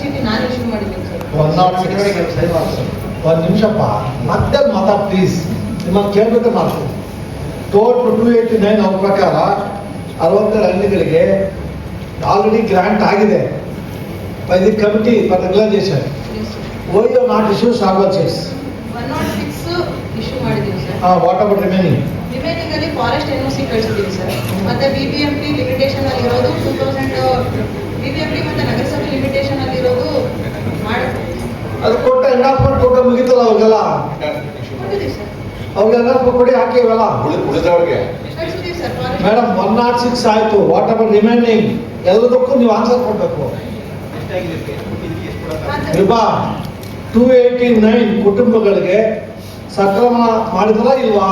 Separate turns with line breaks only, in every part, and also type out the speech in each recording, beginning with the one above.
ಚೀಟಿ ನಾನು ಇಶ್ಯೂ ಮಾಡಿದ್ದೀನಿ ಸರ್.
ಒಂದು ನಿಮಿಷಪ್ಪ. ಮತ್ತೆ ಮಾತಾ ಪ್ಲೀಸ್ ನಿಮ್ಮನ್ನು ಕೇಳಬೇಕು ಮಾಡ್ತೀನಿ ಟೋಟಲ್ ಟೂ ಏಯ್ಟಿ ನೈನ್ ಅವ್ರ ಪ್ರಕಾರ ಅರವತ್ತೆರಡು ಹಳ್ಳಿಗಳಿಗೆ ಆಲ್ರೆಡಿ ಗ್ರಾಂಟ್ ಆಗಿದೆ by the committee for regularisation why you not issues ಆಗೋಚೆಸ್
one not six issue ಮಾಡಿದ್ದೀನಿ sir
what about remaining
remaining ಅಲ್ಲಿ ಫಾರೆಸ್ಟ್ ಎನ್ ಸಿ ಕಳಿಸಿದ್ದೀನಿ ಸರ್ ಮತ್ತೆ B B M P limitation ಅಲ್ಲಿ ಇರೋದು two thousand B B M P
ಅದು ಕೊಟ್ಟ endorsement ಕೊಟ್ಟ ಮುಗಿತಲ್ಲ ಅವ್ರಿಗೆಲ್ಲ? ಅವಾಗ ಎಂಡಾಸ್ಮೆಂಟ್ ಕೊಡಿ ಹಾಕಿವಲ್ಲ
ಉಳಿದವ್ರಿಗೆ.
ಮೇಡಮ್ ಒನ್ ನಾಟ್ ಸಿಕ್ಸ್ ಆಯ್ತು. ವಾಟ್ ಎವರ್ ರಿಮೈನಿಂಗ್ ಎಲ್ಲದಕ್ಕೂ ನೀವು ಆನ್ಸರ್ ಕೊಡಬೇಕು. ವಿಭಾ ಟೂ ಏಯ್ಟಿ ನೈನ್ ಕುಟುಂಬಗಳಿಗೆ ಸಕ್ರಮ ಮಾಡಿದ್ರ ಇಲ್ವಾ?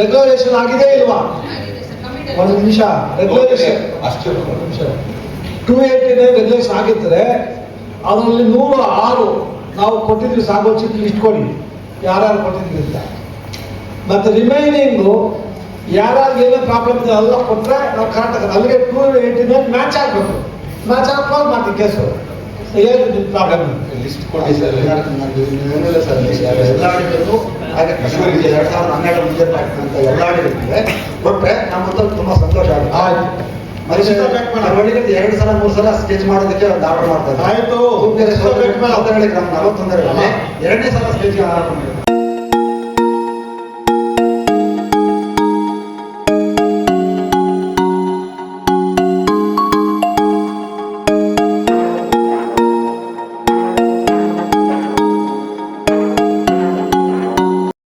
ರೆಗ್ಯುಲೇಷನ್ ಆಗಿದೆ ಇಲ್ವಾ? ಒಂದು ನಿಮಿಷ ರೆಗ್ಯುಲೇಷನ್
ಅಷ್ಟು.
ಟೂ ಏಯ್ಟಿ ನೈನ್ ರೆಗ್ಯುಲೇಷನ್ ಆಗಿದ್ರೆ ಅದರಲ್ಲಿ ನೂರ ಆರು ನಾವು ಕೊಟ್ಟಿದ್ವಿ ಸಾಗೋಚಿಕ್ ಲಿಸ್ಟ್ ಕೊಡಿ ಯಾರ್ಯಾರು ಕೊಟ್ಟಿದ್ವಿ ಅಂತ ಮತ್ತೆ ರಿಮೈನಿಂಗು ಯಾರ್ಯಾರು ಏನೇ ಪ್ರಾಬ್ಲಮ್ ಇದೆ ಎಲ್ಲ ಕೊಟ್ಟರೆ ನಾವು ಕರೆಕ್ಟ್ ಆಗುತ್ತೆ ಅಲ್ಲಿಗೆ ಟೂ ಏಯ್ಟಿ ನೈನ್ ಮ್ಯಾಚ್ ಆಗಬೇಕು ಮ್ಯಾಚ್ ಆಗ್ಬೋದು ಮಾಡ್ತೀವಿ ಕೇಸು ಏನು ನಿಮ್ಮ ಪ್ರಾಬ್ಲಮ್
ಲಿಸ್ಟ್ ಕೊಡಿ ಸರ್
ಏನಿಲ್ಲ ಸರ್ ಎಲ್ಲ ಆಡಿಗಳು ಹಾಗೆ ಕಷ್ಟಪಟ್ಟು ಎರಡ್ ಸಾವಿರದ ಹನ್ನೆರಡು ಮುಂದೆ ಅಂತ ಎಲ್ಲ ಆಡಿಗಳಿಗೆ ಕೊಟ್ರೆ ನಮ್ಮ ಹತ್ರ ತುಂಬಾ ಸಂತೋಷ ಆಗುತ್ತೆ
ಆಯ್ತು
ಮತ್ತೆ ಒಳ್ಳೆ ಎರಡು ಸಲ ಮೂರು ಸಲ ಸ್ಕೆಚ್ ಮಾಡೋದಕ್ಕೆ ಆರ್ಡರ್ ಮಾಡ್ತಾರೆ.
ಆಯ್ತು.
ನಲವತ್ತೊಂದರಲ್ಲಿ ಎರಡನೇ ಸಲ ಸ್ಕೆಚ್ ಆರ್ಡರ್ ಮಾಡಿದ್ರು